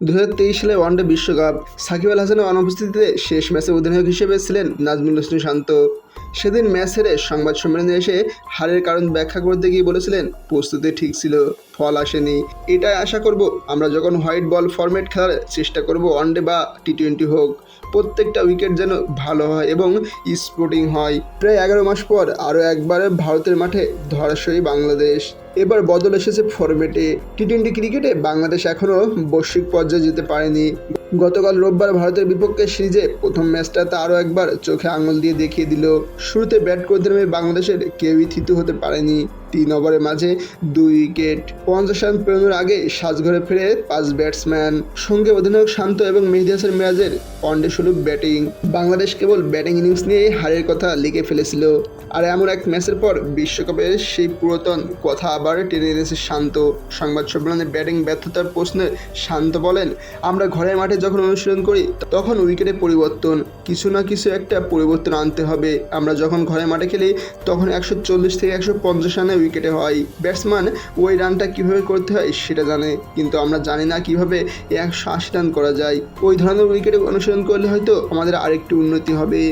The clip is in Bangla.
দু হাজার তেইশ সালে ওয়ানডে বিশ্বকাপ সাকিব আল হাসানের অনুপস্থিতিতে শেষ ম্যাচে অধিনায়ক হিসেবে ছিলেন নাজমুল হোসেন শান্ত। সেদিন ম্যাচ হেরে সংবাদ সম্মেলনে এসে হারের কারণ ব্যাখ্যা করতে গিয়ে বলেছিলেন, প্রস্তুতি ঠিক ছিল, ফল আসেনি। এটাই আশা করব আমরা যখন হোয়াইট বল ফরম্যাট খেলার চেষ্টা করব ওয়ানডে বা টি টোয়েন্টি হোক, প্রত্যেকটা উইকেট যেন ভালো হয় এবং স্পোর্টিং হয়। প্রায় এগারো মাস পর আরও একবার ভারতের মাঠে ধরাশয়ী বাংলাদেশ। এবার বদল এসেছে ফরম্যাটে। টি টোয়েন্টি ক্রিকেটে বাংলাদেশ এখনও বৈশ্বিক পর্যায়ে যেতে পারেনি। গতকাল রোববার ভারতের বিপক্ষে সিরিজে প্রথম ম্যাচটা ম্যাচটাতে আরও একবার চোখে আঙুল দিয়ে দেখিয়ে দিল। শুরুতে ব্যাট করতে নেমে বাংলাদেশের কেউই থিতু হতে পারেনি। তিন ওভারের মাঝে দুই উইকেট। পঞ্চাশ রান পেরোনোর আগে সাজঘরে ফিরে পাঁচ ব্যাটসম্যান, সঙ্গে অধিনায়ক শান্ত এবং মেহেদি হাসান মিরাজের ওয়ানডে সুলভ ব্যাটিং। বাংলাদেশ কেবল ব্যাটিং ইনিংস নিয়েই হারের কথা লিখে ফেলেছিল। আর এমন এক ম্যাচের পর বিশ্বকাপের সেই পুরাতন কথা আবার টেনে এনেছে শান্ত। সংবাদ সম্মেলনে ব্যাটিং ব্যর্থতার প্রশ্নে শান্ত বলেন, আমরা ঘরের মাঠে যখন অনুশীলন করি, তখন উইকেটে পরিবর্তন। কিছু না কিছু একটা পরিবর্তন আনতে হবে। আমরা যখন ঘরের মাঠে খেলি, তখন একশো চল্লিশ থেকে একশো পঞ্চাশ রানে উইকেটে হয়। ব্যাটসম্যান ওই রানটা কীভাবে করতে হয় সেটা জানে, কিন্তু আমরা জানি না কীভাবে একশো আশি রান করা যায়। ওই ধরনের উইকেটে অনুসরণ করলে হয়তো আমাদের আরেকটু উন্নতি হবে।